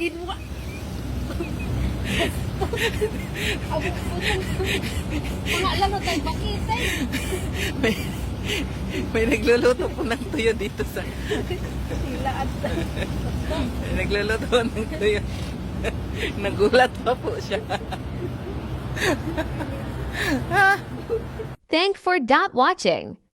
Kinuha. Ako, mga lang na tayo bakit eh. May, may nagluluto po ng tuyo dito sa... Sila at... may nagluluto po ng tuyo. Nagulat pa po siya. Thank for dot watching.